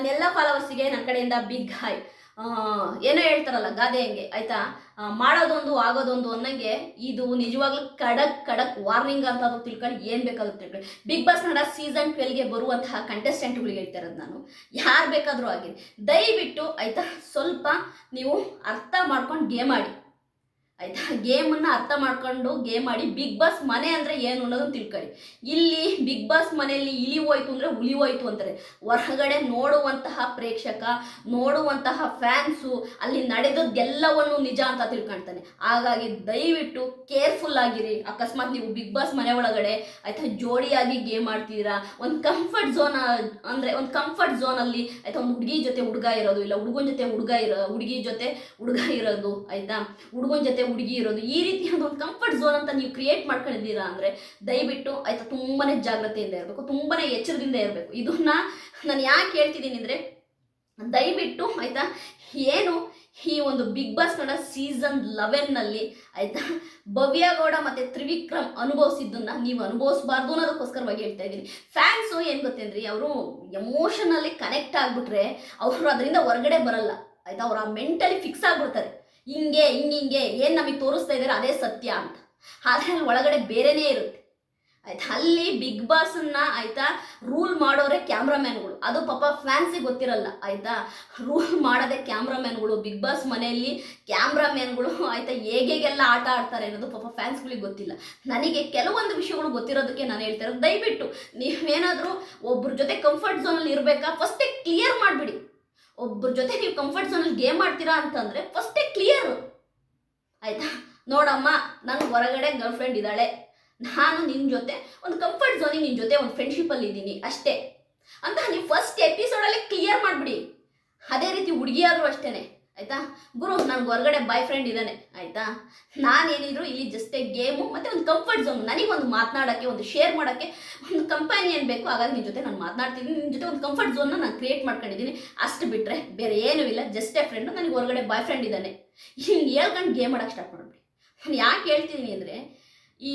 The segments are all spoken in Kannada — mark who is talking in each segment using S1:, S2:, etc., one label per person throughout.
S1: ನನ್ನೆಲ್ಲ ಫಾಲೋವರ್ಸಿಗೆ ನನ್ನ ಕಡೆಯಿಂದ ಬಿಗ್ ಹೈ ಏನೋ ಹೇಳ್ತಾರಲ್ಲ ಗಾದೆ ಹಂಗೆ, ಆಯ್ತಾ? ಮಾಡೋದೊಂದು ಆಗೋದೊಂದು ಅನ್ನಂಗೆ ಇದು ನಿಜವಾಗ್ಲೂ ಕಡಕ್ ಕಡಕ್ ವಾರ್ನಿಂಗ್ ಅಂತ ಅದು ತಿಳ್ಕೊಂಡು ಏನು ಬೇಕಾದ್ರೂ ತಿಳ್ಕೊಳ್ಳಿ. ಬಿಗ್ ಬಾಸ್ ನಡ ಸೀಸನ್ ಟ್ವೆಲ್ಗೆ ಬರುವಂತಹ ಕಂಟೆಸ್ಟೆಂಟ್ಗಳಿಗೆ ಹೇಳ್ತಾ ಇರೋದು ನಾನು. ಯಾರು ಬೇಕಾದರೂ ಆಗಿರಿ ದಯವಿಟ್ಟು, ಆಯ್ತಾ? ಸ್ವಲ್ಪ ನೀವು ಅರ್ಥ ಮಾಡ್ಕೊಂಡು ಗೇಮ್ ಆಡಿ. ಆಯ್ತಾ? ಗೇಮನ್ನು ಅರ್ಥ ಮಾಡ್ಕೊಂಡು ಗೇಮ್ ಆಡಿ ಬಿಗ್ ಬಾಸ್ ಮನೆ ಅಂದರೆ ಏನು ಅನ್ನೋದನ್ನ ತಿಳ್ಕೊಳ್ಳಿ. ಇಲ್ಲಿ ಬಿಗ್ ಬಾಸ್ ಮನೆಯಲ್ಲಿ ಇಲಿ ಹೋಯ್ತು ಅಂದರೆ ಹುಲಿ ಹೋಯ್ತು ಅಂತಾರೆ. ಹೊರಗಡೆ ನೋಡುವಂತಹ ಪ್ರೇಕ್ಷಕ, ನೋಡುವಂತಹ ಫ್ಯಾನ್ಸು ಅಲ್ಲಿ ನಡೆದದ್ದೆಲ್ಲವನ್ನು ನಿಜ ಅಂತ ತಿಳ್ಕೊಳ್ತಾನೆ. ಹಾಗಾಗಿ ದಯವಿಟ್ಟು ಕೇರ್ಫುಲ್ ಆಗಿರಿ. ಅಕಸ್ಮಾತ್ ನೀವು ಬಿಗ್ ಬಾಸ್ ಮನೆ ಒಳಗಡೆ ಆಯ್ತಾ ಜೋಡಿಯಾಗಿ ಗೇಮ್ ಆಡ್ತೀರಾ? ಒಂದು ಕಂಫರ್ಟ್ ಝೋನ್ ಅಂದರೆ ಒಂದು ಕಂಫರ್ಟ್ ಝೋನಲ್ಲಿ ಆಯ್ತಾ ಒಂದು ಹುಡುಗಿ ಜೊತೆ ಹುಡುಗ ಇರೋದು ಇಲ್ಲ ಹುಡುಗನ ಜೊತೆ ಹುಡುಗ ಇರೋ, ಹುಡುಗಿ ಜೊತೆ ಹುಡುಗ ಇರೋದು ಆಯ್ತಾ? ಹುಡುಗನ ಜೊತೆ ಹುಡುಗಿ ಇರೋದು ಈ ರೀತಿಯಾದ ಒಂದು ಕಂಫರ್ಟ್ ಝೋನ್ ಅಂತ ನೀವು ಕ್ರಿಯೇಟ್ ಮಾಡ್ಕೊಂಡಿದ್ದೀರಾ ಅಂದರೆ ದಯವಿಟ್ಟು ಆಯ್ತಾ ತುಂಬಾನೇ ಜಾಗ್ರತೆಯಿಂದ ಇರಬೇಕು, ತುಂಬಾನೇ ಎಚ್ಚರದಿಂದ ಇರಬೇಕು. ಇದನ್ನ ನಾನು ಯಾಕೆ ಹೇಳ್ತಿದ್ದೀನಿ ಅಂದರೆ ದಯವಿಟ್ಟು ಆಯ್ತಾ ಏನು ಈ ಒಂದು ಬಿಗ್ ಬಾಸ್ ಕನ್ನಡ ಸೀಸನ್ ಲೆವೆನ್ನಲ್ಲಿ ಆಯ್ತಾ ಭವ್ಯಗೌಡ ಮತ್ತು ತ್ರಿವಿಕ್ರಮ್ ಅನುಭವಿಸಿದ್ದನ್ನ ನೀವು ಅನುಭವಿಸಬಾರ್ದು ಅನ್ನೋದಕ್ಕೋಸ್ಕರವಾಗಿ ಹೇಳ್ತಾ ಇದ್ದೀನಿ. ಫ್ಯಾನ್ಸು ಏನು ಗೊತ್ತೇನ್ರಿ ಅವರು ಎಮೋಷನಲ್ಲಿ ಕನೆಕ್ಟ್ ಆಗಿಬಿಟ್ರೆ ಅವರು ಅದರಿಂದ ಹೊರಗಡೆ ಬರಲ್ಲ. ಆಯ್ತಾ ಅವ್ರು ಆ ಮೆಂಟಲಿ ಫಿಕ್ಸ್ ಆಗಿಬಿಡ್ತಾರೆ. ಹಿಂಗೆ ಹಿಂಗೆ ಹಿಂಗೆ ಏನು ನಮಗೆ ತೋರಿಸ್ತಾ ಇದ್ದಾರೆ ಅದೇ ಸತ್ಯ ಅಂತ. ಆದರೆ ಅಲ್ಲಿ ಒಳಗಡೆ ಬೇರೆನೇ ಇರುತ್ತೆ. ಆಯ್ತಾ? ಅಲ್ಲಿ ಬಿಗ್ ಬಾಸನ್ನ ಆಯ್ತಾ, ರೂಲ್ ಮಾಡೋರೆ ಕ್ಯಾಮ್ರಾಮ್ಯಾನ್ಗಳು. ಅದು ಪಾಪ ಫ್ಯಾನ್ಸಿಗೆ ಗೊತ್ತಿರಲ್ಲ, ಆಯ್ತಾ? ರೂಲ್ ಮಾಡೋದೇ ಕ್ಯಾಮ್ರಾಮ್ಯಾನ್ಗಳು, ಬಿಗ್ ಬಾಸ್ ಮನೆಯಲ್ಲಿ ಕ್ಯಾಮ್ರಾಮ್ಯಾನ್ಗಳು, ಆಯ್ತಾ? ಹೇಗೆಲ್ಲ ಆಟ ಆಡ್ತಾರೆ ಅನ್ನೋದು ಪಾಪ ಫ್ಯಾನ್ಸ್ಗಳಿಗೆ ಗೊತ್ತಿಲ್ಲ. ನನಗೆ ಕೆಲವೊಂದು ವಿಷಯಗಳು ಗೊತ್ತಿರೋದಕ್ಕೆ ನಾನು ಹೇಳ್ತಾ ಇರೋದು ದಯವಿಟ್ಟು. ನೀವೇನಾದರೂ ಒಬ್ರ ಜೊತೆ ಕಂಫರ್ಟ್ ಝೋನಲ್ಲಿ ಇರಬೇಕಾ? ಫಸ್ಟೇ ಕ್ಲಿಯರ್ ಮಾಡಿಬಿಡಿ. ಒಬ್ರ ಜೊತೆ ನೀವು ಕಂಫರ್ಟ್ ಝೋನಲ್ಲಿ ಗೇಮ್ ಆಡ್ತೀರಾ ಅಂತಂದರೆ ಫಸ್ಟೇ ಕ್ಲಿಯರ್ ಆಯ್ತಾ? ನೋಡಮ್ಮ ನನ್ನ ಹೊರಗಡೆ ಗರ್ಲ್ ಫ್ರೆಂಡ್ ಇದ್ದಾಳೆ. ನಾನು ನಿನ್ನ ಜೊತೆ ಒಂದು ಕಂಫರ್ಟ್ ಝೋನಿಗೆ ನಿನ್ನ ಜೊತೆ ಒಂದು ಫ್ರೆಂಡ್ಶಿಪ್ಪಲ್ಲಿ ಇದ್ದೀನಿ, ಅಷ್ಟೇ. ಅಂತ ನೀವು ಫಸ್ಟ್ ಎಪಿಸೋಡಲ್ಲೇ ಕ್ಲಿಯರ್ ಮಾಡಿಬಿಡಿ. ಅದೇ ರೀತಿ ಹುಡುಗಿಯಾದರೂ ಅಷ್ಟೇ ಆಯ್ತಾ? ಗುರು, ನನಗೆ ಹೊರಗಡೆ ಬಾಯ್ ಫ್ರೆಂಡ್ ಇದ್ದಾನೆ. ಆಯ್ತಾ? ನಾನೇನಿದ್ರು ಇಲ್ಲಿ ಜಸ್ಟ್ ಗೇಮು ಮತ್ತು ಒಂದು ಕಂಫರ್ಟ್ ಝೋನ್ ನನಗೊಂದು ಮಾತನಾಡೋಕ್ಕೆ, ಒಂದು ಶೇರ್ ಮಾಡೋಕ್ಕೆ ಒಂದು ಕಂಪ್ಯಾನಿಯನ್ ಬೇಕು ಹಾಗಾಗಿ ನಿನ್ನ ಜೊತೆ ನಾನು ಮಾತನಾಡ್ತೀನಿ. ನಿನ್ನ ಜೊತೆ ಒಂದು ಕಂಫರ್ಟ್ ಝೋನ್ನ ನಾನು ಕ್ರಿಯೇಟ್ ಮಾಡ್ಕೊಂಡಿದ್ದೀನಿ. ಅಷ್ಟು ಬಿಟ್ಟರೆ ಬೇರೆ ಏನೂ ಇಲ್ಲ. ಜಸ್ಟೇ ಫ್ರೆಂಡು ನನಗೆ ಹೊರಗಡೆ ಬಾಯ್ ಫ್ರೆಂಡ್ ಇದ್ದಾನೆ. ಹಿಂಗೆ ಹೇಳ್ಕೊಂಡು ಗೇಮ್ ಆಡೋಕ್ಕೆ ಸ್ಟಾರ್ಟ್ ಮಾಡಿಬಿಡಿ. ನಾನು ಯಾಕೆ ಹೇಳ್ತಿದ್ದೀನಿ ಅಂದರೆ ಈ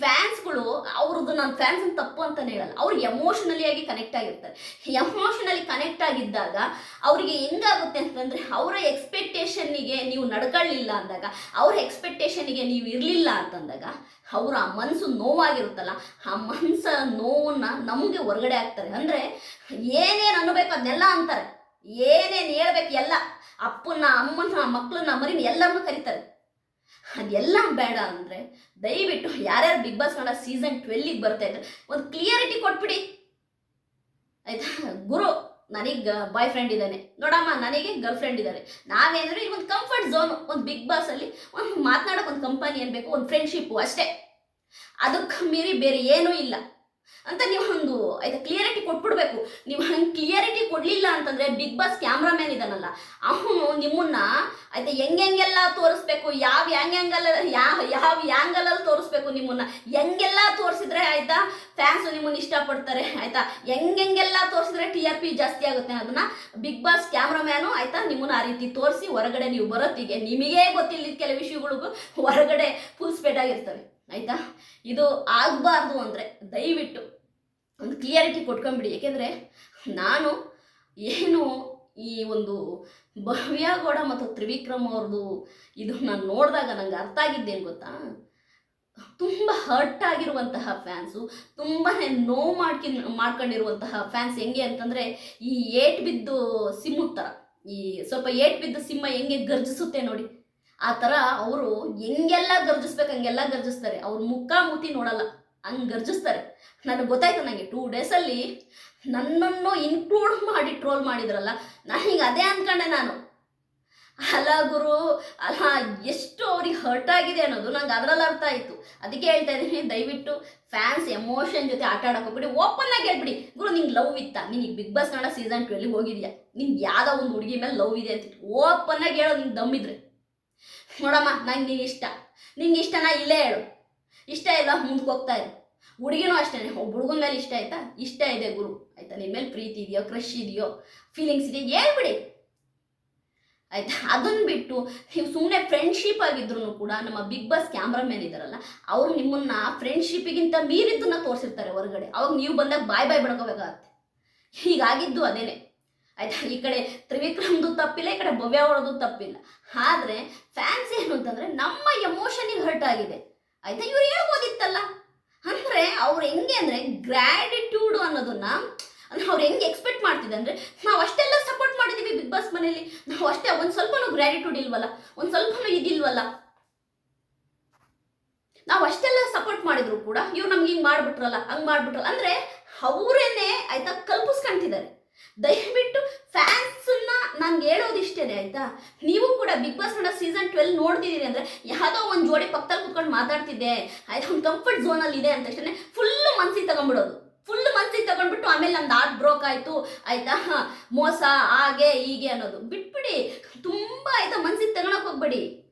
S1: ಫ್ಯಾನ್ಸ್ಗಳು ಅವ್ರದ್ದು ನನ್ನ ಫ್ಯಾನ್ಸ್ ಅಂತ ತಪ್ಪು ಅಂತಲೇ ಹೇಳಲ್ಲ. ಅವ್ರು ಎಮೋಷನಲಿ ಆಗಿ ಕನೆಕ್ಟ್ ಆಗಿರ್ತಾರೆ. ಎಮೋಷನಲಿ ಕನೆಕ್ಟ್ ಆಗಿದ್ದಾಗ ಅವರಿಗೆ ಹೆಂಗಾಗುತ್ತೆ ಅಂತಂದರೆ ಅವರ ಎಕ್ಸ್ಪೆಕ್ಟೇಷನ್ನಿಗೆ ನೀವು ನಡ್ಕೊಳ್ಳಿಲ್ಲ ಅಂದಾಗ, ಅವ್ರ ಎಕ್ಸ್ಪೆಕ್ಟೇಷನ್ನಿಗೆ ನೀವು ಇರಲಿಲ್ಲ ಅಂತಂದಾಗ ಅವರ ಆ ಮನಸ್ಸು ನೋವಾಗಿರುತ್ತಲ್ಲ, ಆ ಮನಸ್ಸ ನೋವನ್ನ ನಮಗೆ ಹೊರಗಡೆ ಆಗ್ತಾರೆ ಅಂದರೆ ಏನೇನು ಅನ್ನಬೇಕು ಅದನ್ನೆಲ್ಲ ಅಂತಾರೆ. ಏನೇನು ಹೇಳ್ಬೇಕು ಎಲ್ಲ. ಅಪ್ಪನ ಅಮ್ಮನ ಮಕ್ಕಳನ್ನ ಮರಿನ ಎಲ್ಲರನ್ನೂ ಕರೀತಾರೆ. ಅದೆಲ್ಲ ಬೇಡ ಅಂದರೆ ದಯವಿಟ್ಟು ಯಾರ್ಯಾರು ಬಿಗ್ ಬಾಸ್ ಕನ್ನಡ ಸೀಸನ್ ಟ್ವೆಲ್ಲಿಗೆ ಬರ್ತಾ ಇದ್ರೆ ಒಂದು ಕ್ಲಿಯರಿಟಿ ಕೊಟ್ಬಿಡಿ. ಆಯ್ತಾ? ಗುರು, ನನಗೆ ಬಾಯ್ ಫ್ರೆಂಡ್ ಇದ್ದಾನೆ. ನೋಡಮ್ಮ, ನನಗೆ ಗರ್ಲ್ ಫ್ರೆಂಡ್ ಇದ್ದಾರೆ. ನಾವೇಂದ್ರೆ ಈಗ ಒಂದು ಕಂಫರ್ಟ್ ಝೋನ್ ಒಂದು ಬಿಗ್ ಬಾಸಲ್ಲಿ ಒಂದು ಮಾತನಾಡೋಕೆ ಒಂದು ಕಂಪನಿ ಏನು ಬೇಕು? ಒಂದು ಫ್ರೆಂಡ್ಶಿಪ್ಪು ಅಷ್ಟೇ. ಅದಕ್ಕೆ ಮೀರಿ ಬೇರೆ ಏನೂ ಇಲ್ಲ. ಅಂತ ನೀವು ಒಂದು ಆಯ್ತಾ ಕ್ಲಿಯರಿಟಿ ಕೊಟ್ಬಿಡ್ಬೇಕು. ನೀವು ಹಂಗೆ ಕ್ಲಿಯರಿಟಿ ಕೊಡಲಿಲ್ಲ ಅಂತಂದ್ರೆ ಬಿಗ್ ಬಾಸ್ ಕ್ಯಾಮ್ರಾಮ್ಯಾನ್ ಇದ್ದಾನಲ್ಲ ಅವನು ನಿಮ್ಮನ್ನ ಆಯ್ತಾ ಹೆಂಗೆಲ್ಲ ತೋರಿಸ್ಬೇಕು, ಯಾವ ಹೆಂಗೆಲ್ಲ ಯಾವ ಯಾವ ಯಾಂಗಲಲ್ಲಿ ತೋರಿಸ್ಬೇಕು ನಿಮ್ಮನ್ನ. ಹೆಂಗೆಲ್ಲ ತೋರಿಸಿದ್ರೆ ಆಯ್ತಾ? ಫ್ಯಾನ್ಸ್ ನಿಮ್ಮನ್ನ ಇಷ್ಟಪಡ್ತಾರೆ, ಆಯ್ತಾ? ಹೆಂಗೆಲ್ಲ ತೋರಿಸಿದ್ರೆ ಟಿ ಆರ್ ಪಿ ಜಾಸ್ತಿ ಆಗುತ್ತೆ ಅದನ್ನ ಬಿಗ್ ಬಾಸ್ ಕ್ಯಾಮ್ರಾಮ್ಯಾನು ಆಯ್ತಾ ನಿಮ್ಮನ್ನ ಆ ರೀತಿ ತೋರಿಸಿ ಹೊರಗಡೆ ನೀವು ಬರೋತ್ತಿಗೆ. ನಿಮಗೇ ಗೊತ್ತಿಲ್ಲ ಕೆಲವು ವಿಷಯಗಳಿಗೂ ಹೊರಗಡೆ ಫುಲ್ ಸ್ಪೆಡ್ ಆಗಿರ್ತವೆ. ಆಯ್ತಾ? ಇದು ಆಗಬಾರ್ದು ಅಂದರೆ ದಯವಿಟ್ಟು ಒಂದು ಕ್ಲಿಯರಿಟಿ ಕೊಟ್ಕೊಂಬಿಡಿ ಏಕೆಂದರೆ ನಾನು ಏನು ಈ ಒಂದು ಭವ್ಯಗೌಡ ಮತ್ತು ತ್ರಿವಿಕ್ರಮ್ ಅವ್ರದ್ದು ಇದು ನಾನು ನೋಡಿದಾಗ ನಂಗೆ ಅರ್ಥ ಆಗಿದ್ದೇನು ಗೊತ್ತಾ? ತುಂಬ ಹರ್ಟ್ ಆಗಿರುವಂತಹ ಫ್ಯಾನ್ಸು ತುಂಬಾ ನೋವು ಮಾಡ್ಕಿ ಮಾಡ್ಕೊಂಡಿರುವಂತಹ ಫ್ಯಾನ್ಸ್ ಹೆಂಗೆ ಅಂತಂದರೆ ಈ ಏಟ್ ಬಿದ್ದು ಸಿಮ್ಮು ಥರ ಈ ಸ್ವಲ್ಪ ಏಟ್ ಬಿದ್ದು ಸಿಂಹ ಹೆಂಗೆ ಗರ್ಜಿಸುತ್ತೆ ನೋಡಿ. ಆ ಥರ ಅವರು ಹೆಂಗೆಲ್ಲ ಗರ್ಜಿಸ್ಬೇಕು, ಹಂಗೆಲ್ಲ ಗರ್ಜಿಸ್ತಾರೆ. ಅವ್ರ ಮುಖ ಮುತಿ ನೋಡಲ್ಲ, ಹಂಗೆ ಗರ್ಜಿಸ್ತಾರೆ. ನನಗೆ ಗೊತ್ತಾಯ್ತು ನನಗೆ ಟೂ ಡೇಸಲ್ಲಿ ನನ್ನನ್ನು ಇನ್ಕ್ಲೂಡ್ ಮಾಡಿ ಟ್ರೋಲ್ ಮಾಡಿದ್ರಲ್ಲ ನನಗೆ ಅದೇ ಅಂದ್ಕೊಂಡೆ ನಾನು. ಅಲ್ಲ ಗುರು, ಅಲ್ಲ ಎಷ್ಟು ಅವ್ರಿಗೆ ಹರ್ಟ್ ಆಗಿದೆ ಅನ್ನೋದು ನಂಗೆ ಅದರಲ್ಲಿ ಅರ್ಥ ಆಯಿತು. ಅದಕ್ಕೆ ಹೇಳ್ತಾ ಇದ್ದೀನಿ, ದಯವಿಟ್ಟು ಫ್ಯಾನ್ಸ್ ಎಮೋಷನ್ ಜೊತೆ ಆಟ ಆಡಕ್ಕೆ ಹೋಗ್ಬಿಡಿ ಓಪನ್ ಆಗಿ ಹೇಳ್ಬಿಡಿ. ಗುರು, ನಿಂಗೆ ಲವ್ ಇತ್ತ? ನಿನಗೆ ಬಿಗ್ ಬಾಸ್ ಕನ್ನಡ ಸೀಸನ್ ಟ್ವೆಲ್ಗೆ ಹೋಗಿದ್ಯಾ? ನಿಂಗೆ ಯಾವುದೋ ಒಂದು ಹುಡುಗಿ ಮೇಲೆ ಲವ್ ಇದೆ ಅಂತ ಓಪನ್ ಆಗಿ ಹೇಳೋ ನಿಂಗೆ ದಮ್ಮಿದ್ರೆ ನೋಡಮ್ಮ, ನಂಗೆ ನೀನು ಇಷ್ಟ. ನಿಂಗೆ ಇಷ್ಟನ ಇಲ್ಲೇ ಹೇಳು. ಇಷ್ಟ ಇಲ್ಲ, ಮುಂದಕ್ಕೆ ಹೋಗ್ತಾ ಇರು. ಹುಡುಗಿನೂ ಅಷ್ಟೇ ಹುಡುಗನ ಮೇಲೆ ಇಷ್ಟ ಆಯ್ತಾ? ಇಷ್ಟ ಇದೆ ಗುರು. ಆಯ್ತಾ? ನಿಮ್ಮ ಮೇಲೆ ಪ್ರೀತಿ ಇದೆಯೋ ಕ್ರಶ್ ಇದೆಯೋ ಫೀಲಿಂಗ್ಸ್ ಇದೆಯೋ, ಹೇಳ್ಬಿಡಿ. ಆಯ್ತಾ? ಅದನ್ನ ಬಿಟ್ಟು, ನೀವು ಸುಮ್ಮನೆ ಫ್ರೆಂಡ್ಶಿಪ್ ಆಗಿದ್ರು ಕೂಡ ನಮ್ಮ ಬಿಗ್ ಬಾಸ್ ಕ್ಯಾಮ್ರಾಮ್ಯಾನ್ ಇದ್ದಾರಲ್ಲ, ಅವ್ರು ನಿಮ್ಮನ್ನ ಫ್ರೆಂಡ್ಶಿಪ್ಗಿಂತ ಮೀರಿದ್ದನ್ನ ತೋರಿಸಿರ್ತಾರೆ ಹೊರಗಡೆ. ಅವಾಗ ನೀವು ಬಂದಾಗ ಬಾಯ್ ಬಾಯ್ ಬಡ್ಕೋಬೇಕಾಗತ್ತೆ. ಹೀಗಾಗಿದ್ದು ಅದೇನೆ. ಆಯ್ತಾ? ಈ ಕಡೆ ತ್ರಿವಿಕ್ರಮ್ದು ತಪ್ಪಿಲ್ಲ, ಈ ಕಡೆ ಭವ್ಯ ಅವರದು ತಪ್ಪಿಲ್ಲ. ಆದ್ರೆ ಫ್ಯಾನ್ಸ್ ಏನು ಅಂತಂದ್ರೆ ನಮ್ಮ ಎಮೋಷನಿಗೆ ಹರ್ಟ್ ಆಗಿದೆ. ಆಯ್ತಾ? ಇವ್ರು ಹೇಳ್ಬೋದಿತ್ತಲ್ಲ? ಅಂದ್ರೆ ಅವ್ರು ಹೆಂಗೆ ಅಂದ್ರೆ ಗ್ರ್ಯಾಟಿಟ್ಯೂಡ್ ಅನ್ನೋದನ್ನ, ಅಂದ್ರೆ ಅವ್ರು ಹೆಂಗೆ ಎಕ್ಸ್ಪೆಕ್ಟ್ ಮಾಡ್ತಿದ್ದೆ ಅಂದ್ರೆ ನಾವು ಅಷ್ಟೆಲ್ಲ ಸಪೋರ್ಟ್ ಮಾಡಿದೀವಿ ಬಿಗ್ ಬಾಸ್ ಮನೇಲಿ ನಾವು ಅಷ್ಟೇ, ಒಂದ್ ಸ್ವಲ್ಪನೂ ಗ್ರ್ಯಾಟಿಟ್ಯೂಡ್ ಇಲ್ವಲ್ಲ? ಒಂದ್ ಸ್ವಲ್ಪನೂ ಇದಿಲ್ವಲ್ಲ? ನಾವು ಅಷ್ಟೆಲ್ಲ ಸಪೋರ್ಟ್ ಮಾಡಿದ್ರು ಕೂಡ ಇವ್ರು ನಮ್ಗೆ ಹಿಂಗ್ ಮಾಡ್ಬಿಟ್ರಲ್ಲ, ಹಂಗ್ ಮಾಡ್ಬಿಟ್ರಲ್ಲ. ಅಂದ್ರೆ ಅವರೇನೆ ಆಯ್ತಾ ಕಲ್ಪಿಸ್ಕೊಂತಿದ್ದಾರೆ. ದಯವಿಟ್ಟು ಫ್ಯಾನ್ಸನ್ನ ಇಷ್ಟ ಹೇಳೋದಿಷ್ಟೇನೆ, ಆಯ್ತಾ? ನೀವು ಕೂಡ Bigg Boss Kannada season twelve ನೋಡ್ತಿದ್ದೀರಿ ಅಂದ್ರೆ ಯಾವುದೋ ಒಂದು ಜೋಡಿ ಪಕ್ಕದಲ್ಲಿ ಕುತ್ಕೊಂಡು ಮಾತಾಡ್ತಿದ್ದೆ. ಆಯ್ತು? ಒಂದು ಕಂಫರ್ಟ್ ಝೋನಲ್ಲಿ ಇದೆ ಅಂತ ತಕ್ಷಣ ಫುಲ್ ಮನ್ಸಿಗೆ ತಗೊಂಡ್ಬಿಡೋದು. ಫುಲ್ ಮನ್ಸಿಗೆ ತಗೊಂಡ್ಬಿಟ್ಟು ಆಮೇಲೆ ನಮ್ದು ಆರ್ಟ್ ಬ್ರೋಕ್ ಆಯ್ತು. ಆಯ್ತಾ? ಮೋಸ, ಹಾಗೆ, ಹೀಗೆ ಅನ್ನೋದು. ಬಿಟ್ಬಿಡಿ. ತುಂಬಾ ಆಯ್ತಾ? ಮನ್ಸಿಗೆ ತಗೊಳಕ್ ಹೋಗ್ಬೇಡಿ.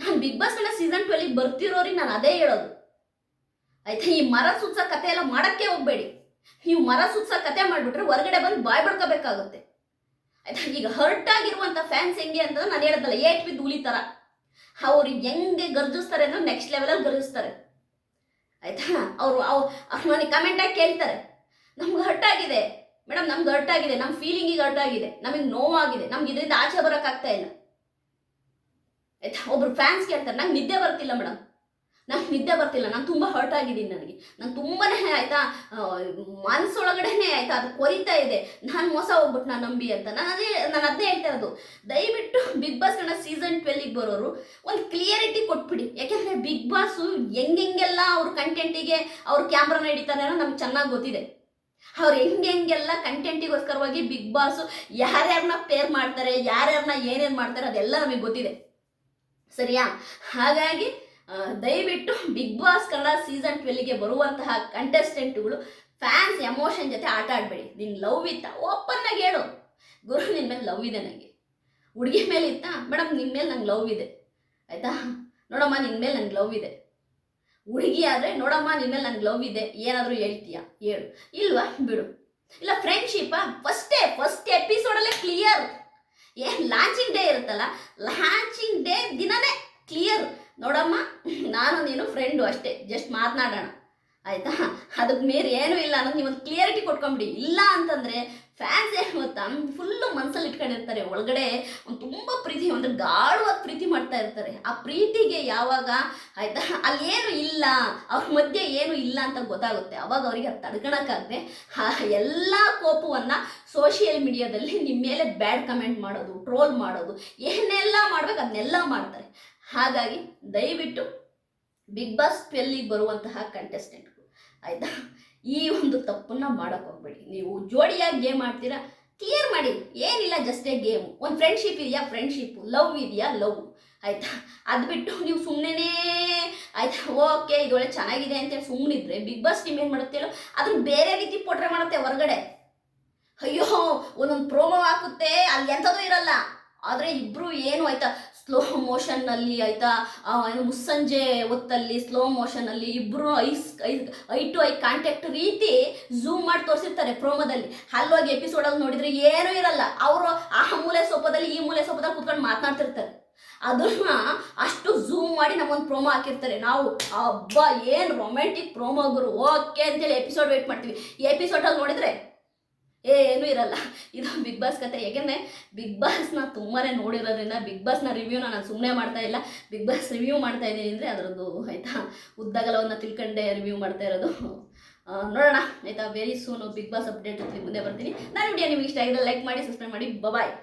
S1: ನಾನು ಬಿಗ್ ಬಾಸ್ ಕನ್ನಡ ಸೀಸನ್ ಟ್ವೆಲ್ಗೆ ಬರ್ತಿರೋರಿಗೆ ನಾನು ಅದೇ ಹೇಳೋದು. ಆಯ್ತಾ? ಈ ಮರ ಸುತ್ತ ಕತೆ ಎಲ್ಲ ಮಾಡಕ್ಕೆ ಹೋಗ್ಬೇಡಿ. ನೀವು ಮರ ಸುತ್ಸ ಕತೆ ಮಾಡಿಬಿಟ್ರೆ ಹೊರಗಡೆ ಬಂದು ಬಾಯ್ ಬಡ್ಕೋಬೇಕಾಗುತ್ತೆ ಆಯ್ತಾ? ಈಗ ಹರ್ಟ್ ಆಗಿರುವಂತ ಫ್ಯಾನ್ಸ್ ಹೆಂಗೆ ಅಂತ ನಾನು ಹೇಳದಲ್ಲ, ಏಟ್ ಬಿದ್ದು ಉಲಿ ಥರ ಅವ್ರು ಹೆಂಗೆ ಗರ್ಜಿಸ್ತಾರೆ ಅಂದ್ರೆ ನೆಕ್ಸ್ಟ್ ಲೆವೆಲಲ್ಲಿ ಗರ್ಜಿಸ್ತಾರೆ. ಆಯ್ತಾ? ಅವರು ಅವ್ರು ನನಗೆ ಕಮೆಂಟಾಗಿ ಕೇಳ್ತಾರೆ. ನಮ್ಗೆ ಹರ್ಟ್ ಆಗಿದೆ. ಮೇಡಮ್, ನಮ್ಗೆ ಹರ್ಟ್ ಆಗಿದೆ. ನಮ್ಮ ಫೀಲಿಂಗಿಗೆ ಹರ್ಟ್ ಆಗಿದೆ. ನಮಗೆ ನೋವಾಗಿದೆ. ನಮ್ಗೆ ಇದರಿಂದ ಆಚೆ ಬರೋಕ್ಕಾಗ್ತಾ ಇಲ್ಲ. ಆಯ್ತಾ? ಒಬ್ರು ಫ್ಯಾನ್ಸ್ ಕೇಳ್ತಾರೆ, ನಂಗೆ ನಿದ್ದೆ ಬರ್ತಿಲ್ಲ ಮೇಡಮ್. ನಂಗೆ ನಿದ್ದೆ ಬರ್ತಿಲ್ಲ, ನಾನು ತುಂಬ ಹರ್ಟ್ ಆಗಿದ್ದೀನಿ ನನಗೆ. ನಾನು ತುಂಬಾ ಆಯ್ತಾ ಮನಸ್ಸೊಳಗಡೆನೇ ಆಯಿತಾ, ಅದು ಕೊರಿತಾ ಇದೆ. ನಾನು ಮೋಸ ಹೋಗ್ಬಿಟ್ಟು ನಾನು ನಂಬಿ ಅಂತ. ನಾನು ಅದೇ, ನಾನು ಅದನ್ನೇ ಹೇಳ್ತಾ ಇರೋದು. ದಯವಿಟ್ಟು ಬಿಗ್ ಬಾಸ್ ಅನ್ನ ಸೀಸನ್ ಟ್ವೆಲ್ಗೆ ಬರೋರು, ಒಂದು ಕ್ಲಿಯರಿಟಿ ಕೊಟ್ಬಿಡಿ. ಯಾಕೆಂದ್ರೆ ಬಿಗ್ ಬಾಸು ಹೆಂಗೆಲ್ಲ ಅವ್ರ ಕಂಟೆಂಟಿಗೆ ಅವ್ರ ಕ್ಯಾಮ್ರಾನ ಹಿಡಿತಾರೆ ಅನ್ನೋ ನಮ್ಗೆ ಚೆನ್ನಾಗಿ ಗೊತ್ತಿದೆ. ಅವ್ರು ಹೆಂಗೆ ಹೆಂಗೆಲ್ಲ ಕಂಟೆಂಟಿಗೋಸ್ಕರವಾಗಿ ಬಿಗ್ ಬಾಸ್ ಯಾರ್ಯಾರನ್ನ ಪೇರ್ ಮಾಡ್ತಾರೆ ಯಾರ್ಯಾರನ್ನ ಏನೇನು ಮಾಡ್ತಾರೆ ಅದೆಲ್ಲ ನಮಗೆ ಗೊತ್ತಿದೆ. ಸರಿಯಾ? ಹಾಗಾಗಿ ದಯವಿಟ್ಟು ಬಿಗ್ ಬಾಸ್ ಕನ್ನಡ ಸೀಸನ್ ಟ್ವೆಲ್ಗೆ ಬರುವಂತಹ ಕಂಟೆಸ್ಟೆಂಟ್ಗಳು ಫ್ಯಾನ್ಸ್ ಎಮೋಷನ್ ಜೊತೆ ಆಟ ಆಡಬೇಡಿ. ನಿನ್ನ ಲವ್ ಇತ್ತ ಓಪನ್ ಆಗಿ ಹೇಳು. ಗುರು ನಿನ್ನ ಮೇಲೆ ಲವ್ ಇದೆ ನನಗೆ ಹುಡುಗಿ ಮೇಲೆ ಇತ್ತಾ ಮೇಡಮ್ ನಿನ್ನ ಮೇಲೆ ನಂಗೆ ಲವ್ ಇದೆ. ಆಯ್ತಾ? ನೋಡಮ್ಮ ನಿನ್ನ ಮೇಲೆ ನಂಗೆ ಲವ್ ಇದೆ. ಹುಡುಗಿ ಆದ್ರೆ, ನೋಡಮ್ಮ ನಿನ್ನ ಮೇಲೆ ನಂಗೆ ಲವ್ ಇದೆ. ಏನಾದರೂ ಹೇಳ್ತೀಯಾ? ಹೇಳು. ಇಲ್ವಾ? ಬಿಡು. ಇಲ್ಲ ಫ್ರೆಂಡ್ಶಿಪ್ಪಾ ಫಸ್ಟೇ ಫಸ್ಟ್ ಎಪಿಸೋಡಲ್ಲೇ ಕ್ಲಿಯರ್ ಏನು ಲಾಂಚಿಂಗ್ ಡೇ ಇರುತ್ತಲ್ಲ? ಲಾಂಚಿಂಗ್ ಡೇ ದಿನನೇ ಕ್ಲಿಯರ್ ನೋಡಮ್ಮ, ನಾನು ನೀನು ಫ್ರೆಂಡು ಅಷ್ಟೇ. ಜಸ್ಟ್ ಮಾತನಾಡೋಣ. ಆಯಿತಾ? ಅದಕ್ಕೆ ಮೇರೆ ಏನೂ ಇಲ್ಲ ಅನ್ನೋದು ನೀವೊಂದು ಕ್ಲಿಯರಿಟಿ ಕೊಟ್ಕೊಂಬಿಡಿ. ಇಲ್ಲ ಅಂತಂದರೆ ಫ್ಯಾನ್ಸ್ ಏನು ಗೊತ್ತಾ? ಫುಲ್ಲು ಮನಸ್ಸಲ್ಲಿ ಇಟ್ಕೊಂಡಿರ್ತಾರೆ. ಒಳಗಡೆ ಒಂದು ತುಂಬ ಪ್ರೀತಿ, ಒಂದು ಗಾಢವಾದ ಪ್ರೀತಿ ಮಾಡ್ತಾ ಇರ್ತಾರೆ. ಆ ಪ್ರೀತಿಗೆ ಯಾವಾಗ ಆಯಿತಾ? ಅಲ್ಲಿ ಏನು ಇಲ್ಲ. ಅವ್ರ ಮಧ್ಯೆ ಏನು ಇಲ್ಲ ಅಂತ ಗೊತ್ತಾಗುತ್ತೆ. ಅವಾಗ ಅವರಿಗೆ ಅದು ತಡ್ಕೊಳಕ್ಕಾಗದೆ ಆ ಎಲ್ಲ ಕೋಪವನ್ನು ಸೋಷಿಯಲ್ ಮೀಡಿಯಾದಲ್ಲಿ ನಿಮ್ಮ ಮೇಲೆ ಬ್ಯಾಡ್ ಕಮೆಂಟ್ ಮಾಡೋದು ಟ್ರೋಲ್ ಮಾಡೋದು, ಏನೆಲ್ಲ ಮಾಡ್ಬೇಕು ಅದನ್ನೆಲ್ಲ ಮಾಡ್ತಾರೆ. ಹಾಗಾಗಿ ದಯವಿಟ್ಟು ಬಿಗ್ ಬಾಸ್ ಟ್ವೆಲ್ಲಿಗೆ ಬರುವಂತಹ ಕಂಟೆಸ್ಟೆಂಟ್ಗಳು ಆಯ್ತಾ? ಈ ಒಂದು ತಪ್ಪನ್ನ ಮಾಡಕ್ ಹೋಗ್ಬೇಡಿ. ನೀವು ಜೋಡಿಯಾಗಿ ಗೇಮ್ ಆಡ್ತೀರಾ ಕ್ಲಿಯರ್ ಮಾಡಿ. ಏನಿಲ್ಲ ಜಸ್ಟ್ ಎ ಗೇಮ್ ಒಂದು ಫ್ರೆಂಡ್ಶಿಪ್ ಇದೆಯಾ? ಫ್ರೆಂಡ್ಶಿಪ್ ಲವ್ ಇದೆಯಾ? ಲವ್ ಆಯ್ತಾ? ಅದು ಬಿಟ್ಟು ನೀವು ಸುಮ್ಮನೆ ಆಯ್ತಾ? ಓಕೆ, ಇದು ಒಳ್ಳೆ ಚೆನ್ನಾಗಿದೆ ಅಂತೇಳಿ ಸುಮ್ಮನಿದ್ರೆ ಬಿಗ್ ಬಾಸ್ ಟೀಮ್ ಏನು ಮಾಡುತ್ತೆ ಹೇಳೋ? ಅದನ್ನ ಬೇರೆ ರೀತಿ ಪೋಟ್ರೆ ಮಾಡುತ್ತೆ ಹೊರಗಡೆ. ಅಯ್ಯೋ, ಒಂದೊಂದು ಪ್ರೋಮೋ ಹಾಕುತ್ತೆ, ಅಲ್ಲಿ ಎಂಥದ್ದು ಇರಲ್ಲ. ಆದರೆ ಇಬ್ರು ಏನು, ಆಯ್ತಾ? ಸ್ಲೋ ಮೋಷನ್ನಲ್ಲಿ ಆಯಿತಾ ಮುಸ್ಸಂಜೆ ಹೊತ್ತಲ್ಲಿ ಸ್ಲೋ ಮೋಷನಲ್ಲಿ ಇಬ್ರು eyes, eye to eye contact ರೀತಿ ಝೂಮ್ ಮಾಡಿ ತೋರಿಸಿರ್ತಾರೆ ಪ್ರೋಮೋದಲ್ಲಿ ಅಲ್ಲೋಗಿ ಎಪಿಸೋಡಲ್ಲಿ ನೋಡಿದ್ರೆ ಏನೂ ಇರಲ್ಲ. ಅವರು ಆ ಮೂಲೆ ಸೋಪದಲ್ಲಿ ಈ ಮೂಲೆ ಸೋಪದಲ್ಲಿ ಕುತ್ಕೊಂಡು ಮಾತನಾಡ್ತಿರ್ತಾರೆ. ಅದನ್ನ ಅಷ್ಟು ಝೂಮ್ ಮಾಡಿ ನಮ್ಮೊಂದು ಪ್ರೋಮೋ ಹಾಕಿರ್ತಾರೆ. ನಾವು, ಅಬ್ಬಾ, ಏನು ರೊಮ್ಯಾಂಟಿಕ್ ಪ್ರೋಮೋ ಗುರು ಓಕೆ ಅಂತೇಳಿ ಎಪಿಸೋಡ್ ವೇಟ್ ಮಾಡ್ತೀವಿ. ಎಪಿಸೋಡಲ್ಲಿ ನೋಡಿದ್ರೆ ಏನೂ ಇರಲ್ಲ. ಇದು ಬಿಗ್ ಬಾಸ್ ಕತೆ. ಯಾಕೆಂದರೆ ಬಿಗ್ ಬಾಸ್ನ ತುಂಬಾ ನೋಡಿರೋದ್ರಿಂದ ಬಿಗ್ ಬಾಸ್ನ ರಿವ್ಯೂನ ನಾನು ಸುಮ್ಮನೆ ಮಾಡ್ತಾ ಇಲ್ಲ. ಬಿಗ್ ಬಾಸ್ ರಿವ್ಯೂ ಮಾಡ್ತಾ ಇದ್ದೀನಿ ಅಂದರೆ ಅದರದ್ದು ಆಯಿತಾ? ಉದ್ದಗಲವನ್ನು ತಿಳ್ಕೊಂಡೆ ರಿವ್ಯೂ ಮಾಡ್ತಾ ಇರೋದು. ನೋಡೋಣ. ಆಯಿತಾ? Very soon Bigg Boss update ಮುಂದೆ ಬರ್ತೀನಿ. ನಾನು ವಿಡಿಯೋ ನಿಮಗೆ ಇಷ್ಟ ಆಗಿದ್ರೆ ಲೈಕ್ ಮಾಡಿ ಸಬ್ಸ್ಕ್ರೈಬ್ ಮಾಡಿ. ಬಾಯ್